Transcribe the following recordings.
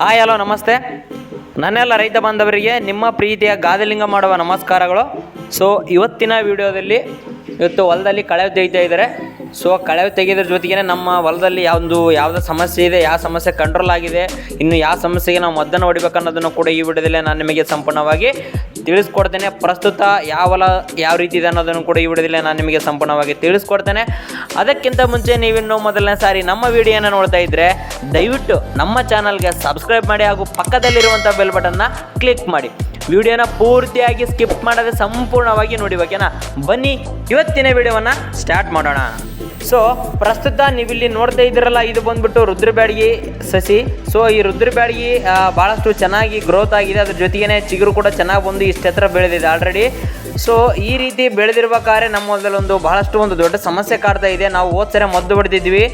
Hi, hello, ನಮಸ್ತೆ. ನನ್ನೆಲ್ಲ ರೈತ ಬಾಂಧವರಿಗೆ ನಿಮ್ಮ ಪ್ರೀತಿಯ ಗಾದಲಿಂಗ ಮಾಡುವ ನಮಸ್ಕಾರಗಳು. ಸೊ ಇವತ್ತಿನ ವಿಡಿಯೋದಲ್ಲಿ ಇವತ್ತು ಹೊಲದಲ್ಲಿ ಕಳೆ ತೆಗಿತಾ ಇದ್ದಾರೆ. ಸೊ ಕಳೆ ತೆಗೆಯೋದ್ರ ಜೊತೆಗೆ ನಮ್ಮ ಹೊಲದಲ್ಲಿ ಯಾವುದು, ಯಾವುದೋ ಸಮಸ್ಯೆ ಇದೆ, ಯಾವ ಸಮಸ್ಯೆ ಕಂಟ್ರೋಲ್ ಆಗಿದೆ, ಇನ್ನು ಯಾವ ಸಮಸ್ಯೆಗೆ ನಾವು ಮದ್ದನ್ನು ಹೊಡಿಬೇಕು ಅನ್ನೋದನ್ನು ಕೂಡ ಈ ವಿಡಿಯೋದಲ್ಲಿ ನಾನು ನಿಮಗೆ ಸಂಪೂರ್ಣವಾಗಿ ತಿಳಿಸ್ಕೊಡ್ತೇನೆ. ಪ್ರಸ್ತುತ ಯಾವ ಹೊಲ ಯಾವ ರೀತಿ ಇದೆ ಅನ್ನೋದನ್ನು ಕೂಡ ಈ ವಿಡಿಯೋದಲ್ಲಿ ನಾನು ನಿಮಗೆ ಸಂಪೂರ್ಣವಾಗಿ ತಿಳಿಸ್ಕೊಡ್ತೇನೆ. ಅದಕ್ಕಿಂತ ಮುಂಚೆ ನೀವಿನ್ನು ಮೊದಲನೇ ಸಾರಿ ನಮ್ಮ ವಿಡಿಯೋನ ನೋಡ್ತಾ ಇದ್ದರೆ ದಯವಿಟ್ಟು ನಮ್ಮ ಚಾನಲ್ಗೆ ಸಬ್ಸ್ಕ್ರೈಬ್ ಮಾಡಿ ಹಾಗೂ ಪಕ್ಕದಲ್ಲಿರುವಂಥ ಬೆಲ್ ಬಟನ್ನ ಕ್ಲಿಕ್ ಮಾಡಿ. ವಿಡಿಯೋನ ಪೂರ್ತಿಯಾಗಿ ಸ್ಕಿಪ್ ಮಾಡದೆ ಸಂಪೂರ್ಣವಾಗಿ ನೋಡಿ, ಓಕೆನಾ? ಬನ್ನಿ, ಇವತ್ತಿನ ವಿಡಿಯೋವನ್ನು ಸ್ಟಾರ್ಟ್ ಮಾಡೋಣ. ಸೊ ಪ್ರಸ್ತುತ ನೀವಿಲ್ಲಿ ನೋಡ್ತಾ ಇದ್ದೀರಲ್ಲ, ಇದು ಬಂದ್ಬಿಟ್ಟು ರುದ್ರಬ್ಯಾಡಗಿ ಸಸಿ. ಸೊ ಈ ರುದ್ರಬ್ಯಾಡಗಿ ಬ್ಯಾಡಗಿ ಭಾಳಷ್ಟು ಚೆನ್ನಾಗಿ ಗ್ರೋತ್ ಆಗಿದೆ. ಅದ್ರ ಜೊತೆಗೇನೆ ಚಿಗುರು ಕೂಡ ಚೆನ್ನಾಗಿ ಬಂದು ಇಷ್ಟು ಹತ್ರ ಬೆಳೆದಿದೆ ಆಲ್ರೆಡಿ ಸೊ ಈ ರೀತಿ ಬೆಳೆದಿರ್ಬೇಕಾದ್ರೆ ನಮ್ಮ ಹೊಲದಲ್ಲೊಂದು ಬಹಳಷ್ಟು ಒಂದು ದೊಡ್ಡ ಸಮಸ್ಯೆ ಕಾಡ್ತಾ ಇದೆ. ನಾವು ಹೋದ ಸರಿ ಮದ್ದು ಹೊಡೆದಿದ್ವಿ.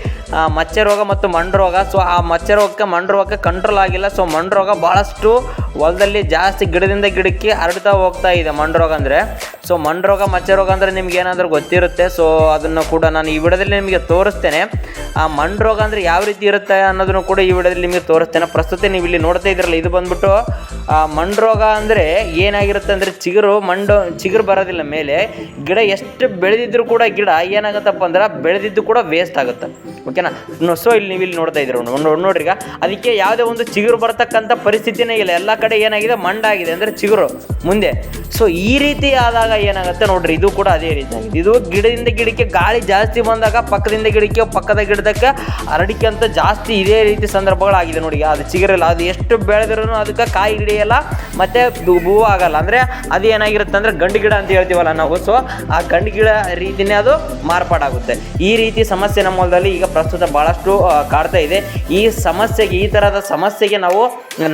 ಮಚ್ಚೆ ರೋಗ ಮತ್ತು ಮಂಡು ರೋಗ. ಸೊ ಆ ಮಚ್ಚೆ ರೋಗಕ್ಕೆ, ಮಂಡು ರೋಗಕ್ಕೆ ಕಂಟ್ರೋಲ್ ಆಗಿಲ್ಲ. ಸೊ ಮಂಡು ರೋಗ ಭಾಳಷ್ಟು ಹೊಲದಲ್ಲಿ ಜಾಸ್ತಿ ಗಿಡದಿಂದ ಗಿಡಕ್ಕೆ ಹರಡ್ತಾ ಹೋಗ್ತಾ ಇದೆ ಮಂಡು ರೋಗ ಅಂದರೆ. ಸೊ ಮಂಡು ರೋಗ ಮಚ್ಚೆ ರೋಗ ಅಂದರೆ ನಿಮ್ಗೆ ಏನಾದರೂ ಗೊತ್ತಿರುತ್ತೆ. ಸೊ ಅದನ್ನು ಕೂಡ ನಾನು ಈ ವಿಡದಲ್ಲಿ ನಿಮಗೆ ತೋರಿಸ್ತೇನೆ. ಆ ಮಂಡು ರೋಗ ಅಂದರೆ ಯಾವ ರೀತಿ ಇರುತ್ತೆ ಅನ್ನೋದನ್ನು ಕೂಡ ಈ ವಿಡದಲ್ಲಿ ನಿಮಗೆ ತೋರಿಸ್ತೇನೆ. ಪ್ರಸ್ತುತ ನೀವು ಇಲ್ಲಿ ನೋಡ್ತಾ ಇದ್ರಲ್ಲ ಇದು ಬಂದ್ಬಿಟ್ಟು, ಆ ರೋಗ ಅಂದರೆ ಏನಾಗಿರುತ್ತೆ ಅಂದರೆ ಚಿಗುರು, ಮಂಡು, ಚಿಗುರು ಬರೋದಿಲ್ಲ ಮೇಲೆ ಗಿಡ ಎಷ್ಟು ಬೆಳೆದಿದ್ರು ಕೂಡ ಗಿಡ ಏನಾಗುತ್ತಪ್ಪ ಅಂದ್ರೆ ಬೆಳೆದಿದ್ದು ಕೂಡ ವೇಸ್ಟ್ ಆಗುತ್ತೆ. ಓಕೆನಾ ಸೊ ಇಲ್ಲಿ ನೀವು ಇಲ್ಲಿ ನೋಡ್ತಾ ಇದ್ದೀರ ನೋಡ್ರಿ ಈಗ. ಅದಕ್ಕೆ ಯಾವುದೇ ಒಂದು ಚಿಗುರು ಬರತಕ್ಕಂಥ ಪರಿಸ್ಥಿತಿನೇ ಇಲ್ಲ. ಎಲ್ಲ ಕಡೆ ಏನಾಗಿದೆ? ಮಂಡಾಗಿದೆ ಅಂದರೆ ಚಿಗುರು ಮುಂದೆ. ಸೊ ಈ ರೀತಿ ಆದಾಗ ಏನಾಗುತ್ತೆ ನೋಡ್ರಿ, ಇದು ಕೂಡ ಅದೇ ರೀತಿ. ಇದು ಗಿಡದಿಂದ ಗಿಡಕ್ಕೆ ಗಾಳಿ ಜಾಸ್ತಿ ಬಂದಾಗ ಪಕ್ಕದಿಂದ ಗಿಡಕ್ಕೆ, ಪಕ್ಕದ ಗಿಡದಕ್ಕೆ ಹರಡಿಕೆ ಅಂತ ಜಾಸ್ತಿ ಇದೇ ರೀತಿ ಸಂದರ್ಭಗಳಾಗಿದೆ ನೋಡಿ. ಅದು ಚಿಗರಲ್ಲ, ಅದು ಎಷ್ಟು ಬೆಳೆದ್ರೂ ಅದಕ್ಕೆ ಕಾಯಿ ಹಿಡಿಯಲ್ಲ ಮತ್ತೆ ಹೂವು ಆಗಲ್ಲ. ಅಂದ್ರೆ ಅದು ಏನಾಗಿರುತ್ತೆ ಅಂದ್ರೆ ಗಂಡು ಗಿಡ ಅಂತ ಹೇಳ್ತೀವಲ್ಲ ನಾವು. ಸೊ ಆ ಗಂಡು ಗಿಡ ರೀತಿನೇ ಅದು ಮಾರ್ಪಾಡಾಗುತ್ತೆ. ಈ ರೀತಿ ಸಮಸ್ಯೆ ನಮ್ಮ ಹೊಲದಲ್ಲಿ ಈಗ ಪ್ರಸ್ತುತ ಬಹಳಷ್ಟು ಕಾಡ್ತಾ ಇದೆ. ಈ ಸಮಸ್ಯೆಗೆ, ಈ ತರಹದ ಸಮಸ್ಯೆಗೆ ನಾವು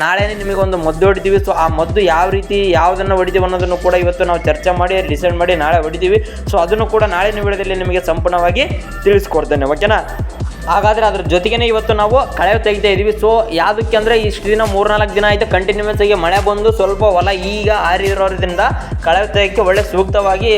ನಾಳೆನೇ ನಿಮಗೆ ಒಂದು ಮದ್ದು ಹೊಡಿತೀವಿ. ಸೊ ಆ ಮದ್ದು ಯಾವ ರೀತಿ, ಯಾವುದನ್ನು ಹೊಡಿತೀವಿ ಅನ್ನೋದನ್ನು ಕೂಡ ಇವತ್ತು ನಾವು ಚರ್ಚೆ ಮಾಡಿ ಡಿಸೈಡ್ ಮಾಡಿ ನಾಳೆ ಹೊಡಿತೀವಿ. ಸೊ ಅದನ್ನು ಕೂಡ ನಾಳಿನ ವಿಡಿಯೋದಲ್ಲಿ ನಿಮಗೆ ಸಂಪೂರ್ಣವಾಗಿ ತಿಳಿಸ್ಕೊಡ್ತೇನೆ. ಓಕೆನಾ ಹಾಗಾದರೆ ಅದ್ರ ಜೊತೆಗೇನೆ ಇವತ್ತು ನಾವು ಕಳೆ ತೆಗಿತಾ ಇದ್ದೀವಿ ಸೊ ಯಾವುದಕ್ಕೆ ಅಂದರೆ ಇಷ್ಟು ದಿನ ಮೂರ್ನಾಲ್ಕು ದಿನ ಆಯಿತು ಕಂಟಿನ್ಯೂಸ್ ಆಗಿ ಮಳೆ ಬಂದು ಸ್ವಲ್ಪ ಹೊಲ ಈಗ ಆರಿರೋದ್ರಿಂದ ಕಳೆ ತೆಗೆಯೋಕ್ಕೆ ಒಳ್ಳೆ ಸೂಕ್ತವಾಗಿ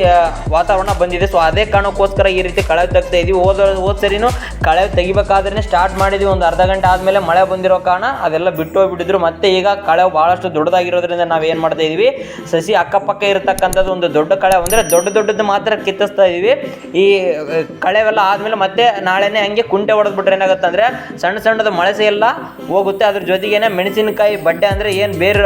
ವಾತಾವರಣ ಬಂದಿದೆ. ಸೊ ಅದೇ ಕಾರಣಕ್ಕೋಸ್ಕರ ಈ ರೀತಿ ಕಳೆ ತೆಗ್ತಾ ಇದ್ದೀವಿ ಹೋದ ಹೋದ ಸರಿನೂ ಕಳೆ ತೆಗಿಬೇಕಾದ್ರೆ ಸ್ಟಾರ್ಟ್ ಮಾಡಿದ್ವಿ. ಒಂದು ಅರ್ಧ ಗಂಟೆ ಆದಮೇಲೆ ಮಳೆ ಬಂದಿರೋ ಕಾರಣ ಅದೆಲ್ಲ ಬಿಟ್ಟು ಹೋಗ್ಬಿಟ್ಟಿದ್ರು. ಮತ್ತೆ ಈಗ ಕಳೆ ಭಾಳಷ್ಟು ದೊಡ್ಡದಾಗಿರೋದ್ರಿಂದ ನಾವು ಏನು ಮಾಡ್ತಾ ಇದ್ದೀವಿ ಸಸಿ ಅಕ್ಕಪಕ್ಕ ಇರತಕ್ಕಂಥದ್ದು ಒಂದು ದೊಡ್ಡ ಕಳೆ ಅಂದರೆ ದೊಡ್ಡ ದೊಡ್ಡದು ಮಾತ್ರ ಕಿತ್ತಿಸ್ತಾ ಇದ್ದೀವಿ ಈ ಕಳೆವೆಲ್ಲ ಆದಮೇಲೆ ಮತ್ತೆ ನಾಳೆನೇ ಹಂಗೆ ಕುಂಟೆ ಹೊಡೆದ್ಬಿಟ್ರೆ ಏನಾಗುತ್ತೆ ಅಂದರೆ ಸಣ್ಣ ಸಣ್ಣದ ಮಳಸೆ ಎಲ್ಲ ಹೋಗುತ್ತೆ. ಅದ್ರ ಜೊತೆಗೇನೆ ಮೆಣಸಿನಕಾಯಿ ಬಡ್ಡೆ ಅಂದರೆ ಏನು ಬೇರೆ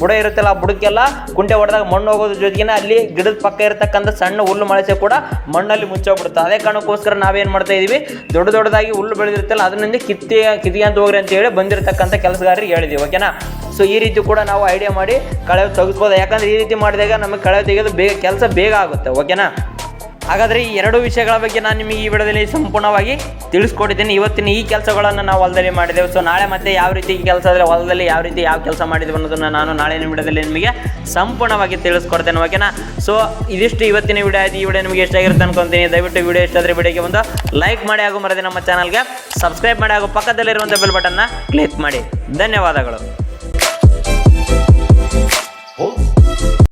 ಬುಡ ಇರುತ್ತಲ್ಲ ಆ ಬುಡಕ್ಕೆಲ್ಲ ಕುಂಟೆ ಹೊಡೆದಾಗ ಮಣ್ಣು ಹೋಗೋದ್ರ ಜೊತೆಗೇನೆ ಅಲ್ಲಿ ಗಿಡದ ಪಕ್ಕ ಇರತಕ್ಕಂಥ ಸಣ್ಣ ಹುಲ್ಲು ಮಳಸೆ ಕೂಡ ಮಣ್ಣಲ್ಲಿ ಮುಚ್ಚೋಗ್ಬಿಡುತ್ತೆ. ಅದೇ ಕಾರಣಕ್ಕೋಸ್ಕರ ನಾವೇನು ಮಾಡ್ತಾ ಇದೀವಿ? ದೊಡ್ಡ ದೊಡ್ಡದಾಗಿ ಹುಲ್ಲು ಬೆಳೆದಿರುತ್ತಲ್ಲ, ಅದರಿಂದ ಕಿತ್ತಿ ಕಿತ್ಕೊಂತ ಹೋಗ್ರಿ ಅಂತ ಹೇಳಿ ಬಂದಿರತಕ್ಕಂಥ ಕೆಲಸಗಾರರಿಗೆ ಹೇಳಿದ್ವಿ ಓಕೆನಾ ಸೊ ಈ ರೀತಿ ಕೂಡ ನಾವು ಐಡಿಯಾ ಮಾಡಿ ಕಳೆ ತೆಗೆಸ್ಬೋದು? ಯಾಕಂದ್ರೆ ಈ ರೀತಿ ಮಾಡಿದಾಗ ನಮಗೆ ಕಳೆ ತೆಗೆದು ಬೇಗ, ಕೆಲಸ ಬೇಗ ಆಗುತ್ತೆ ಓಕೆನಾ ಹಾಗಾದರೆ ಈ ಎರಡು ವಿಷಯಗಳ ಬಗ್ಗೆ ನಾನು ನಿಮಗೆ ಈ ವಿಡಿಯೋದಲ್ಲಿ ಸಂಪೂರ್ಣವಾಗಿ ತಿಳಿಸ್ಕೊಟ್ಟಿದ್ದೀನಿ. ಇವತ್ತಿನ ಈ ಕೆಲಸಗಳನ್ನು ನಾವು ಹೊಲದಲ್ಲಿ ಮಾಡಿದೆವು. ಸೊ ನಾಳೆ ಮತ್ತೆ ಯಾವ ರೀತಿ ಕೆಲಸ ಆದರೆ ಹೊಲದಲ್ಲಿ ಯಾವ ರೀತಿ ಯಾವ ಕೆಲಸ ಮಾಡಿದ್ವಿ ಅನ್ನೋದನ್ನು ನಾನು ನಾಳಿನ ವಿಡಿಯೋದಲ್ಲಿ ನಿಮಗೆ ಸಂಪೂರ್ಣವಾಗಿ ತಿಳಿಸ್ಕೊಡ್ತೇನೆ ಓಕೆನಾ ಸೊ ಇದಿಷ್ಟು ಇವತ್ತಿನ ವಿಡಿಯೋ ಆಯಿತು. ಈ ವಿಡಿಯೋ ನಿಮಗೆ ಇಷ್ಟ ಆಗಿರುತ್ತೆ ಅನ್ಕೊಂತೀನಿ. ದಯವಿಟ್ಟು ವಿಡಿಯೋ ಇಷ್ಟ ಆದರೆ ವಿಡಿಯೋಗೆ ಒಂದು ಲೈಕ್ ಮಾಡಿ ಹಾಗೂ ಮರದೆ ನಮ್ಮ ಚಾನಲ್ಗೆ ಸಬ್ಸ್ಕ್ರೈಬ್ ಮಾಡಿ ಹಾಗೂ ಪಕ್ಕದಲ್ಲಿರುವಂಥ ಬೆಲ್ ಬಟನ್ನ ಕ್ಲಿಕ್ ಮಾಡಿ. ಧನ್ಯವಾದಗಳು.